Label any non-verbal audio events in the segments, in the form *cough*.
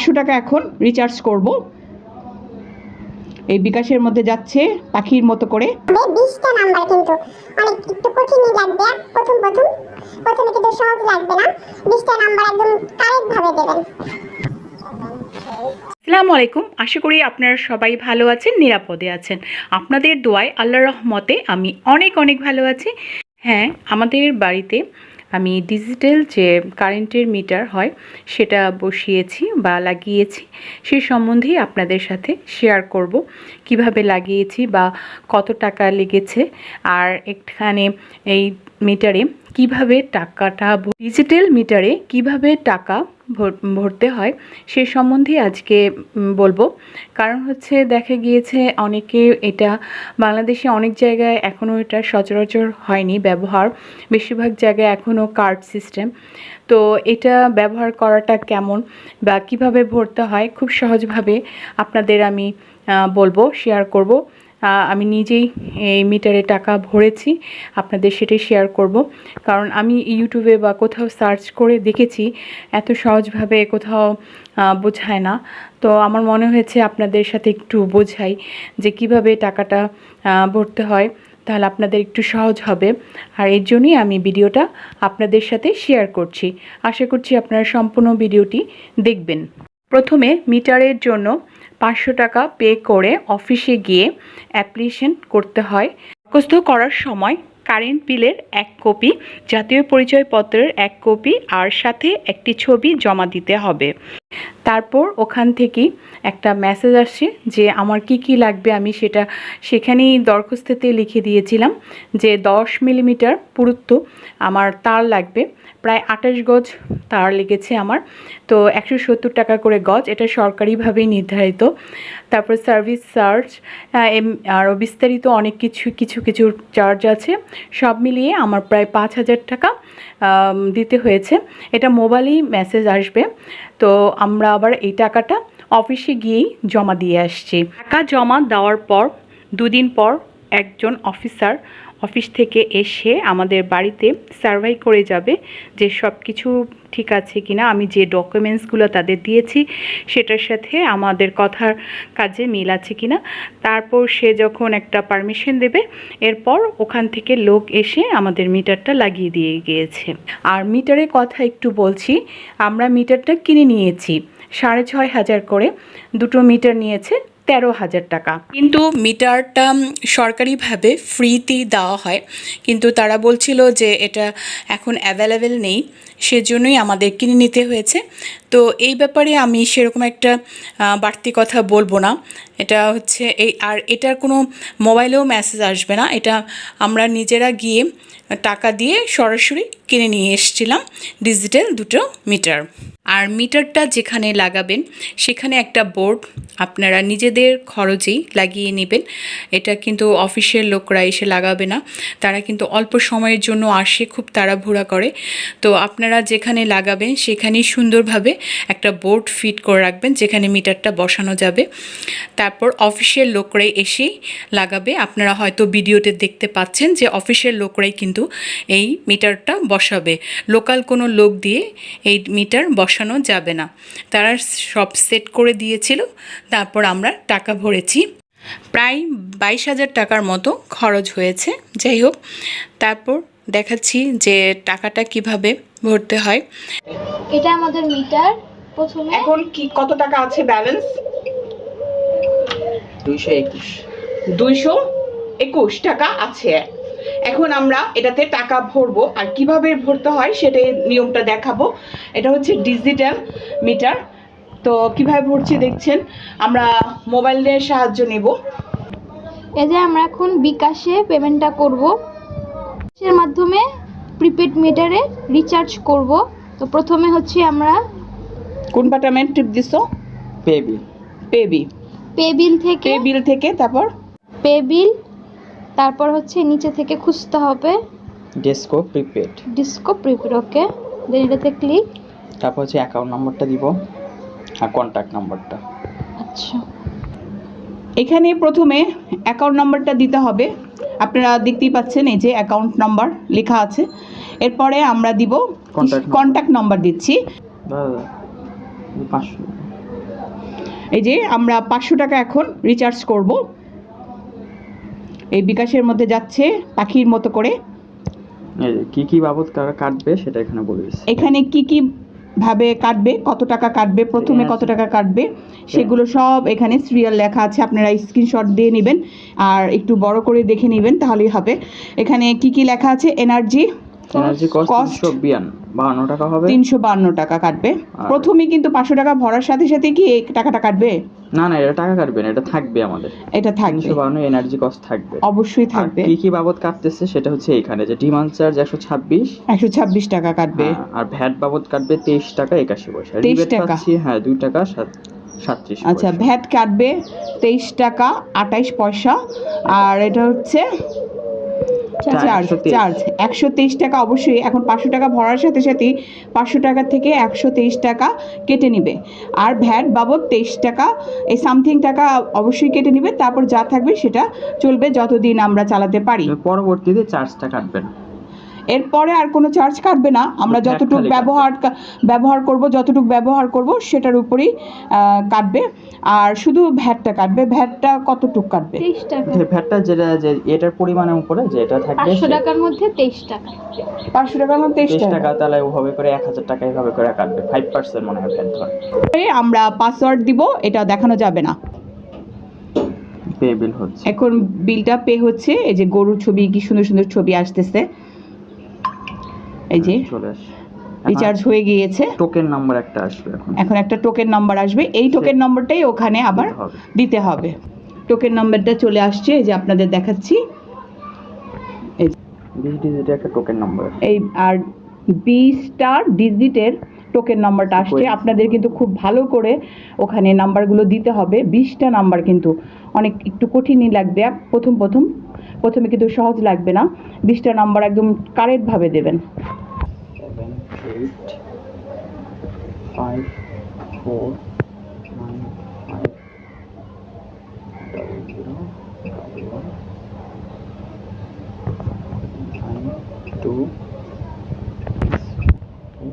পাঁচশো টাকা এখন রিচার্জ করব। এই বিকাশের মধ্যে যাচ্ছে পাখির মতো করে। বিশটা নাম্বার কিন্তু। অনেক একটু কঠিনই লাগবে প্রথম প্রথম। প্রথমে কিন্তু সহজ লাগবে না। বিশটা নাম্বার একদম কারেক্ট দেবেন। আসসালামু আলাইকুম। আশা করি আপনারা সবাই ভালো আছেন নিরাপদে আছেন। আপনাদের দোয়ায় আল্লাহ রহমতে আমি অনেক অনেক ভালো আছি। হ্যাঁ আমাদের বাড়িতে আমি ডিজিটাল যে কারেন্টের মিটার হয়, সেটা বসিয়েছি বা লাগিয়েছি। সে সম্বন্ধেই আপনাদের সাথে শেয়ার করব। কীভাবে লাগিয়েছি বা কত টাকা লেগেছে? আর এখানে এই মিটারে কীভাবে টাকাটা ডিজিটাল মিটারে কীভাবে টাকা ভর- ভরতে হয় সে সম্বন্ধে আজকে বলব। কারণ হচ্ছে দেখা গিয়েছে অনেকে এটা বাংলাদেশে অনেক জায়গায় এখনও এটা সচরাচর হয়নি ব্যবহার। বেশিরভাগ জায়গায় এখনও কার্ড সিস্টেম তো এটা ব্যবহার করাটা কেমন বা কীভাবে ভরতে হয় খুব সহজভাবে আপনাদের আমি বলব শেয়ার করব। আমি নিজেই এই মিটারে টাকা ভরেছি। আপনাদের সেটাই শেয়ার করব। কারণ আমি ইউটিউবে বা কোথাও সার্চ করে দেখেছি, এত সহজভাবে কোথাও বোঝায় না। তো আমার মনে হয়েছে আপনাদের সাথে একটু বোঝাই যে কীভাবে টাকাটা ভরতে হয়, তাহলে আপনাদের একটু সহজ হবে। আর এর জন্যই আমি ভিডিওটা আপনাদের সাথে শেয়ার করছি। আশা করছি আপনারা সম্পূর্ণ ভিডিওটি দেখবেন। প্রথমে মিটারের জন্য পাঁচশো টাকা পে করে অফিসে গিয়ে অ্যাপ্লিকেশন করতে হয়। দরখাস্ত করার সময় কারেন্ট বিলের এক কপি, জাতীয় পরিচয়পত্রের এক কপি আর সাথে একটি ছবি জমা দিতে হবে। তারপর ওখান থেকেই একটা মেসেজ আসছে যে, আমার কি কি লাগবে? আমি সেটা সেখানেই দরখাস্ততে লিখে দিয়েছিলাম যে, দশ মিলিমিটার পুরুত্ব আমার তার লাগবে। প্রায় আঠাশ গজ তার লেগেছে আমার। তো একশো সত্তর টাকা করে গজ, এটা সরকারিভাবেই নির্ধারিত। তারপর সার্ভিস চার্জ আরও বিস্তারিত অনেক কিছু কিছু কিছু চার্জ আছে। সব মিলিয়ে আমার প্রায় পাঁচ হাজার টাকা দিতে হয়েছে। এটা মোবাইলেই মেসেজ আসবে। তো আমরা আবার এই টাকাটা অফিসে গিয়েই জমা দিয়ে আসছি। টাকা জমা দেওয়ার পর, দুদিন পর একজন অফিসার অফিস থেকে এসে আমাদের বাড়িতে সার্ভে করে যাবে যে সব কিছু ঠিক আছে কিনা। আমি যে ডকুমেন্টসগুলো তাদের দিয়েছি, সেটার সাথে আমাদের কথার কাজে মিল আছে কিনা। তারপর সে যখন একটা পারমিশন দেবে, এরপর ওখান থেকে লোক এসে আমাদের মিটারটা লাগিয়ে দিয়ে গিয়েছে। আর মিটারের কথা একটু বলছি, আমরা মিটারটা কিনে নিয়েছি, সাড়ে ছয় হাজার করে। দুটো মিটার নিয়েছে তেরো হাজার টাকা। কিন্তু মিটারটা সরকারিভাবে ফ্রিতেই দেওয়া হয়। কিন্তু তারা বলছিল যে এটা এখন অ্যাভেলেবেল নেই। সেজন্যই আমাদের কিনে নিতে হয়েছে। তো এই ব্যাপারে আমি সেরকম একটা বাড়তি কথা বলব না। এটা হচ্ছে এই, আর এটার কোনো মোবাইলেও মেসেজ আসবে না। এটা আমরা নিজেরা গিয়ে টাকা দিয়ে সরাসরি কিনে নিয়ে এসেছিলাম ডিজিটাল দুটো মিটার আর মিটারটা যেখানে লাগাবেন, সেখানে একটা বোর্ড আপনারা নিজেদের খরচেই লাগিয়ে নেবেন। এটা কিন্তু অফিসের লোকরা এসে লাগাবে না। তারা কিন্তু অল্প সময়ের জন্য আসে, খুব তাড়াহুড়া করে। তো আপনারা যেখানে লাগাবেন, সেখানেই সুন্দরভাবে একটা বোর্ড ফিট করে রাখবেন, যেখানে মিটারটা বসানো যাবে। তারপর অফিসের লোকরাই এসেই লাগাবে। আপনারা হয়তো ভিডিওতে দেখতে পাচ্ছেন যে অফিসের লোকরাই কিন্তু এই মিটারটা বসাবে। লোকাল কোনো লোক দিয়ে এই মিটার বসানো যাবে না। তারা সব সেট করে দিয়েছিল, তারপর আমরা টাকা ভরেছি। প্রায় বাইশ হাজার টাকার মতো খরচ হয়েছে। যাই হোক, তারপর দেখাচ্ছি যে টাকাটা কীভাবে ভরতে হয়। এটা আমাদের মিটার প্রথমে। এখন কি কত টাকা আছে ব্যালেন্স? দুইশো একুশ। দুইশো একুশ টাকা আছে। এখন আমরা এটাতে টাকা ভরবো। আর কীভাবে ভরতে হয় সেটাই নিয়মটা দেখাবো। এটা হচ্ছে ডিজিটাল মিটার। তো কীভাবে ভরছি দেখছেন আমরা মোবাইলের সাহায্য নেব। এই যে আমরা এখন বিকাশে পেমেন্টটা করব। এর মাধ্যমে প্রিপেড মিটারে রিচার্জ করব। তো প্রথমে হচ্ছে আমরা কোন বাটামেন্ট টিপ দিছো? পেবি পে বিল থেকে পে বিল থেকে তারপর? পে বিল তারপর হচ্ছে নিচে থেকে খুঁজতে হবে। DESCO prepaid DESCO prepaid okay then এটাতে ক্লিক তারপর হচ্ছে অ্যাকাউন্ট নম্বরটা দিব। আর কন্ট্যাক্ট নম্বরটা আচ্ছা। এখানে প্রথমে অ্যাকাউন্ট নাম্বারটা দিতে হবে। আপনারা দেখতেই পাচ্ছেন এই যে অ্যাকাউন্ট নাম্বার লেখা আছে। এরপরে আমরা দিব কন্ট্যাক্ট নাম্বার দিচ্ছি। এই যে আমরা পাঁচশো টাকা এখন রিচার্জ করব। এই বিকাশের মধ্যে যাচ্ছে পাখির মতো করে। কি কি বাবদ কাটবে সেটা এখানে বলে এখানে কি কি ভাবে কাটবে কত টাকা কাটবে প্রথমে কত টাকা কাটবে সেগুলো সব এখানে সিরিয়াল লেখা আছে আপনারা স্ক্রিনশট দিয়ে নেবেন। আর একটু বড় করে দেখে নেবেন তাহলেই হবে। এখানে কি কি লেখা আছে? এনার্জি এনার্জি কস্ট টাকা হবে? তিনশো বান্ন টাকা কাটবে। প্রথমে কিন্তু পাঁচশো টাকা ভরার সাথে সাথে কি এই টাকাটা কাটবে? না না এটা টাকা কাটবে না এটা থাকবে আমাদের। এটা থাকবে। তিনশো বাহান্ন এনার্জি কস্ট থাকবে। অবশ্যই থাকবে। কি কি বাবদ কাটতেছে সেটা হচ্ছে এখানে যে ডিমান্ড চার্জ একশো ছাব্বিশ একশো ছাব্বিশ টাকা কাটবে। হ্যাঁ, আর ভ্যাট বাবদ কাটবে তেইশ টাকা একাশি পয়সা। 23 রিবেট টাকা। পাচ্ছি হ্যাঁ দুই টাকা সাত সাতত্রিশ আচ্ছা ভ্যাট কাটবে তেইশ টাকা আঠাইশ পয়সা। আর এটা হচ্ছে চার্জ চার্জ একশো তেইশ টাকা অবশ্যই। এখন পাঁচশো টাকা ভরার সাথে সাথেই পাঁচশো টাকা থেকে একশো তেইশ টাকা কেটে নিবে। আর ভ্যাট বাবদ তেইশ টাকা এই সামথিং টাকা অবশ্যই কেটে নিবে। তারপর যা থাকবে সেটা চলবে যতদিন আমরা চালাতে পারি। পরবর্তীতে চার্জটা কাটবেন। এরপরে আর কোনো চার্জ কাটবে না। আমরা যতটুকু ব্যবহার কা- ব্যবহার করব যতটুকু ব্যবহার করব সেটার উপরেই কাটবে। আর শুধু ভ্যাটটা কাটবে। ভ্যাটটা কতটুকু কাটবে? ভ্যাটটা যেটা যে এটার পরিমাণের উপরে যেটা থাকবে পাঁচশো টাকার মধ্যে তেইশ টাকা। পাঁচশো টাকার মধ্যে তেইশ টাকা। তাহলে ওভাবে করে এক হাজার টাকা এভাবে করে কাটবে। ফাইভ পার্সেন্ট মনে হয় ভ্যাট ধরে। আমরা পাসওয়ার্ড দিব এটা দেখানো যাবে না। পে বিল হচ্ছে। এখন বিলটা পে হচ্ছে এই যে গরুর ছবি কি সুন্দর সুন্দর ছবি আসতেছে। এই যে চলে আসে। রিচার্জ হয়ে গিয়েছে। টোকেন নাম্বার একটা আসবে এখন। এখন একটা টোকেন নাম্বার আসবে। এই টোকেন নাম্বারটাই ওখানে আবার দিতে হবে। টোকেন নাম্বারটা চলে আসছে এই যে আপনাদের দেখাচ্ছি। এই যে, বিশ ডিজিটের একটা টোকেন নাম্বার এই আর বি স্টার ডিজিটের টোকেন নাম্বারটা আসছে। আপনাদের কিন্তু খুব ভালো করে ওখানে নাম্বারগুলো দিতে হবে। বিশটা নাম্বার কিন্তু অনেক একটু কঠিনই লাগবে। প্রথম প্রথম প্রথমে কিন্তু সহজ লাগবে না। বিশটা নাম্বার একদম কারেক্টভাবে দেবেন।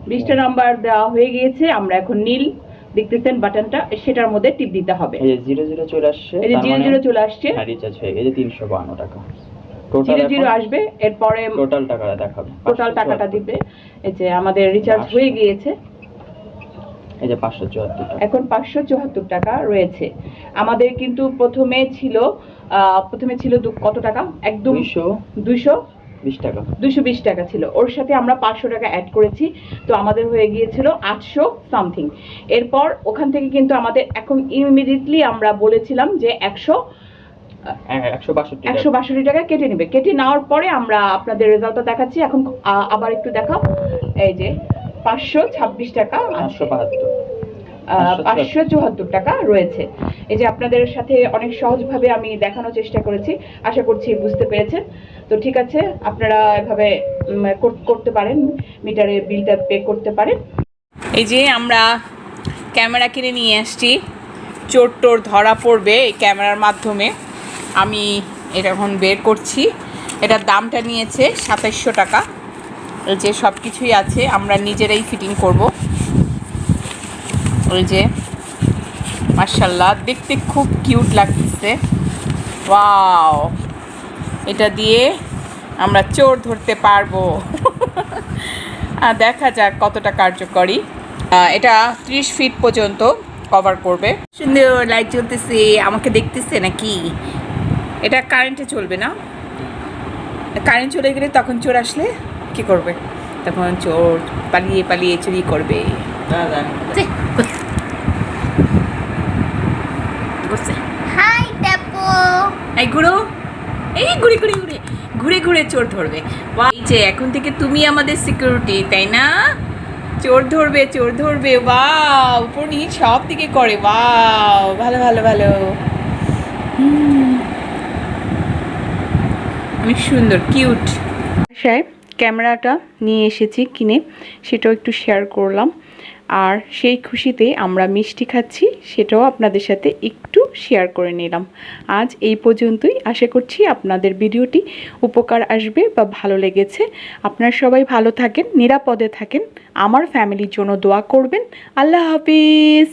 বিশটা নাম্বার দেওয়া হয়ে গিয়েছে। আমরা এখন নীল। দেখতেছেন বাটনটা সেটার মধ্যে টিপ দিতে হবে। এই যে জিরো জিরো চলে আসছে এই যে তার জিরো মানে জিরো চলে আসছে। হ্যাঁ রিচার্জ হয়ে গেছে তিনশো বান্ন টাকা। টোটাল জিরো জিরো আসবে এরপরে টোটাল টাকাটা দেখাবে। টোটাল টাকাটা দিবে। এই যে আমাদের রিচার্জ হয়ে গিয়েছে। এই যে পাঁচশো চুয়াত্তর টাকা। এখন পাঁচশো চুয়াত্তর টাকা রয়েছে। আমাদের কিন্তু প্রথমে ছিল প্রথমে ছিল কত টাকা? একদম দুইশো। দুইশো। বিশ টাকা। দুইশো বিশ টাকা ছিল। ওর সাথে আমরা পাঁচশো টাকা অ্যাড করেছি। তো আমাদের হয়ে গিয়েছিল আটশো সামথিং এরপর ওখান থেকে কিন্তু আমাদের এখন ইমিডিয়েটলি আমরা বলেছিলাম যে একশো হ্যাঁ একশো বাষট্টি একশো বাষট্টি টাকা কেটে নেবে। কেটে নেওয়ার পরে আমরা আপনাদের রেজাল্টটা দেখাচ্ছি। এখন আবার একটু দেখাও। এই যে পাঁচশো ছাব্বিশ টাকা পাঁচশো বাহাত্তর। পাঁচশো চুয়াত্তর। টাকা রয়েছে। এই যে আপনাদের সাথে অনেক সহজভাবে আমি দেখানোর চেষ্টা করেছি আশা করছি বুঝতে পেরেছেন। তো ঠিক আছে আপনারা এভাবে করতে পারেন মিটারে বিলটা পে করতে পারেন। এই যে আমরা ক্যামেরা কিনে নিয়ে আসছি। চোর টোর ধরা পড়বে এই ক্যামেরার মাধ্যমে। আমি এটা এখন বের করছি। এটার দামটা নিয়েছে সাতাইশশো টাকা। যে সব কিছুই আছে আমরা নিজেরাই ফিটিং করব। ওই যে মার্শাল্লাহ দেখতে খুব কিউট লাগতেছে। ওয়াও এটা দিয়ে আমরা চোর ধরতে পারব। *laughs* আর দেখা যাক কতটা কার্যকরী। এটা ত্রিশ ফিট পর্যন্ত কভার করবে। সুন্দর লাইট জ্বলতেছে আমাকে দেখতেছে নাকি? এটা কারেন্টে চলবে না? কারেন্ট চলে গেলে তখন চোর আসলে কি করবে? তখন চোর পালিয়ে পালিয়ে চুরি করবে। বসে হাই টাপু এই ঘুরো এই ঘুরে ঘুরে ঘুরে ঘুরে ঘুরে চোর ধরবে। এই যে এখন থেকে তুমি আমাদের সিকিউরিটি তাই না? চোর ধরবে চোর ধরবে, বাহ উপর সব দিকে করে, বাহ, ভালো ভালো ভালো। অনেক সুন্দর কিউট বাসায় ক্যামেরাটা নিয়ে এসেছি কিনে, সেটাও একটু শেয়ার করলাম। আর সেই খুশিতে আমরা মিষ্টি খাচ্ছি, সেটাও আপনাদের সাথে একটু শেয়ার করে নিলাম। আজ এই পর্যন্তই। আশা করছি আপনাদের ভিডিওটি উপকার আসবে বা ভালো লেগেছে। আপনারা সবাই ভালো থাকেন, নিরাপদে থাকেন। আমার ফ্যামিলির জন্য দোয়া করবেন। আল্লাহ হাফিজ।